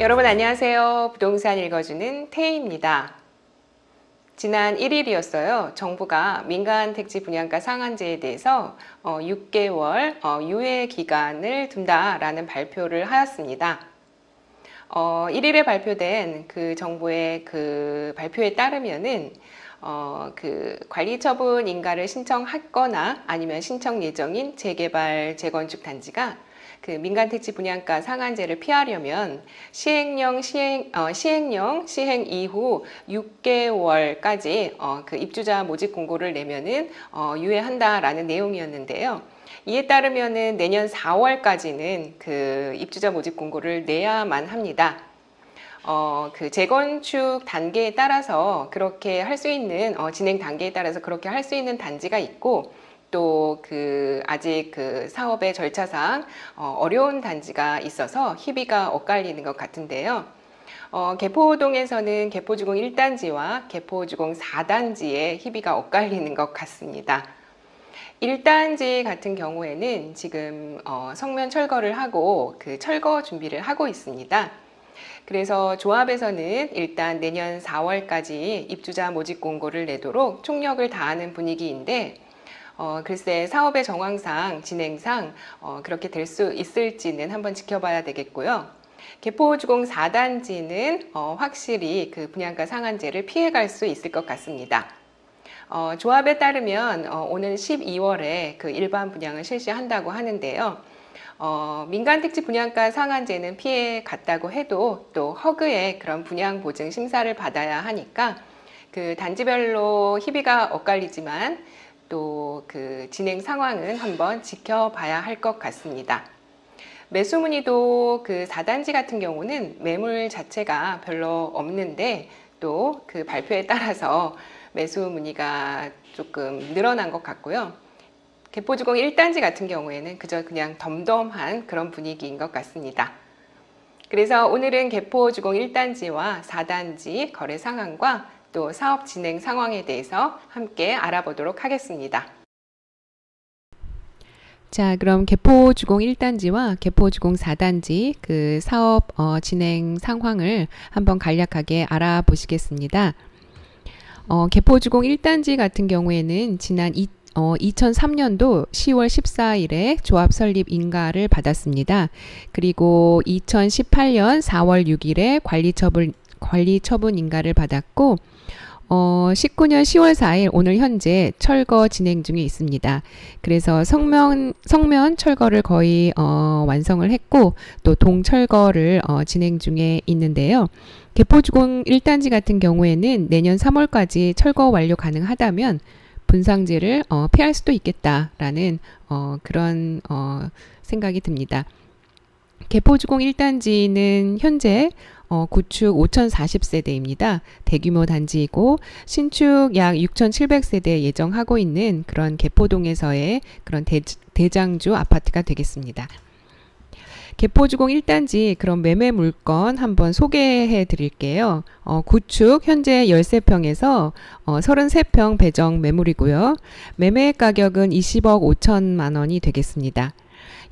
여러분 안녕하세요. 부동산 읽어주는 태희입니다. 지난 1일이었어요. 정부가 민간 택지 분양가 상한제에 대해서 어, 6개월 어, 유예 기간을 둔다라는 발표를 하였습니다. 어, 1일에 발표된 그 정부의 그 발표에 따르면은 어, 그 관리 처분 인가를 신청했거나 아니면 신청 예정인 재개발 재건축 단지가 그 민간 택지 분양가 상한제를 피하려면 시행령 시행 어, 시행령 시행 이후 6개월까지 어, 그 입주자 모집 공고를 내면은 어, 유예한다라는 내용이었는데요. 이에 따르면은 내년 4월까지는 그 입주자 모집 공고를 내야만 합니다. 어, 그 재건축 단계에 따라서 그렇게 할 수 있는 어, 진행 단계에 따라서 그렇게 할 수 있는 단지가 있고 또 그 아직 그 사업의 절차상 어, 어려운 단지가 있어서 희비가 엇갈리는 것 같은데요. 어, 개포동에서는 개포주공 1단지와 개포주공 4단지의 희비가 엇갈리는 것 같습니다. 1단지 같은 경우에는 지금 어, 성면 철거를 하고 그 철거 준비를 하고 있습니다. 그래서 조합에서는 일단 내년 4월까지 입주자 모집 공고를 내도록 총력을 다하는 분위기인데 어, 글쎄 사업의 정황상 진행상 어, 그렇게 될 수 있을지는 한번 지켜봐야 되겠고요. 개포주공 4단지는 어, 확실히 그 분양가 상한제를 피해갈 수 있을 것 같습니다. 어, 조합에 따르면 어, 오는 12월에 그 일반 분양을 실시한다고 하는데요. 어, 민간 택지 분양가 상한제는 피해 갔다고 해도 또 허그의 그런 분양 보증 심사를 받아야 하니까 그 단지별로 희비가 엇갈리지만 또 그 진행 상황은 한번 지켜봐야 할 것 같습니다. 매수 문의도 그 4단지 같은 경우는 매물 자체가 별로 없는데 또 그 발표에 따라서 매수 문의가 조금 늘어난 것 같고요. 개포주공 1단지 같은 경우에는 그저 그냥 덤덤한 그런 분위기인 것 같습니다. 그래서 오늘은 개포주공 1단지와 4단지 거래 상황과 또 사업 진행 상황에 대해서 함께 알아보도록 하겠습니다. 자, 그럼 개포 주공 1단지와 개포 주공 4단지 그 사업 어, 진행 상황을 한번 간략하게 알아보시겠습니다. 어, 개포 주공 1단지 같은 경우에는 지난 이, 어, 2003년도 10월 14일에 조합 설립 인가를 받았습니다. 그리고 2018년 4월 6일에 관리 처분 관리 처분 인가를 받았고 어, 19년 10월 4일 오늘 현재 철거 진행 중에 있습니다. 그래서 성면 성면 철거를 거의 어, 완성을 했고 또 동철거를 어, 진행 중에 있는데요. 개포주공 1단지 같은 경우에는 내년 3월까지 철거 완료 가능하다면 분상제를 어, 피할 수도 있겠다라는 어, 그런 어, 생각이 듭니다. 개포주공 1단지는 현재 어, 구축 5,040세대입니다. 대규모 단지이고 신축 약 6,700세대 예정하고 있는 그런 개포동에서의 그런 대, 대장주 아파트가 되겠습니다. 개포주공 1단지 그런 매매 물건 한번 소개해 드릴게요. 어, 구축 현재 13평에서 어, 33평 배정 매물이고요. 매매 가격은 20억 5천만 원이 되겠습니다.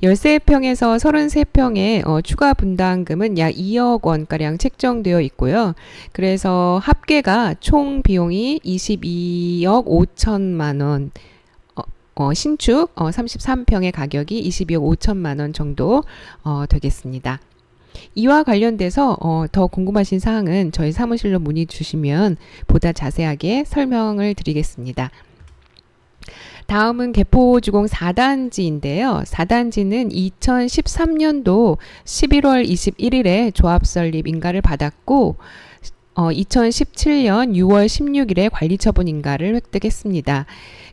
13평에서 33평의 어, 추가 분담금은 약 2억 원가량 책정되어 있고요. 그래서 합계가 총 비용이 22억 5천만 원. 어, 어, 신축 어, 33평의 가격이 22억 5천만 원 정도 어, 되겠습니다. 이와 관련돼서 어, 더 궁금하신 사항은 저희 사무실로 문의 주시면 보다 자세하게 설명을 드리겠습니다. 다음은 개포주공 4단지인데요. 4단지는 2013년도 11월 21일에 조합 설립 인가를 받았고 어, 2017년 6월 16일에 관리처분 인가를 획득했습니다.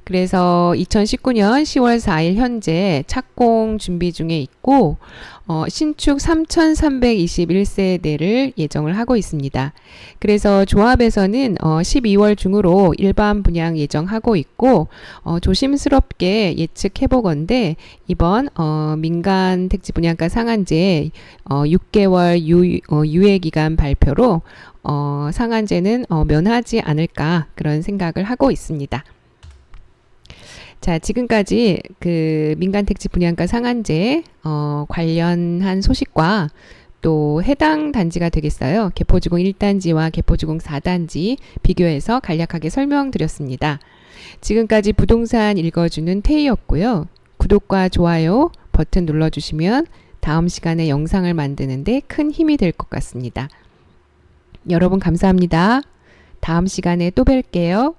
그래서 2019년 10월 4일 현재 착공 준비 중에 있고 어, 신축 3,321세대를 예정을 하고 있습니다. 그래서 조합에서는 어, 12월 중으로 일반 분양 예정하고 있고 어, 조심스럽게 예측해 보건데 이번 어, 민간 택지 분양가 상한제 어, 6개월 유, 어, 유예 기간 발표로 어, 상한제는 어, 면하지 않을까 그런 생각을 하고 있습니다. 자, 지금까지 그 민간 택지 분양가 상한제 어, 관련한 소식과 또 해당 단지가 되겠어요. 개포주공 1단지와 개포주공 4단지 비교해서 간략하게 설명드렸습니다. 지금까지 부동산 읽어주는 태희였고요. 구독과 좋아요 버튼 눌러주시면 다음 시간에 영상을 만드는데 큰 힘이 될 것 같습니다. 여러분 감사합니다. 다음 시간에 또 뵐게요.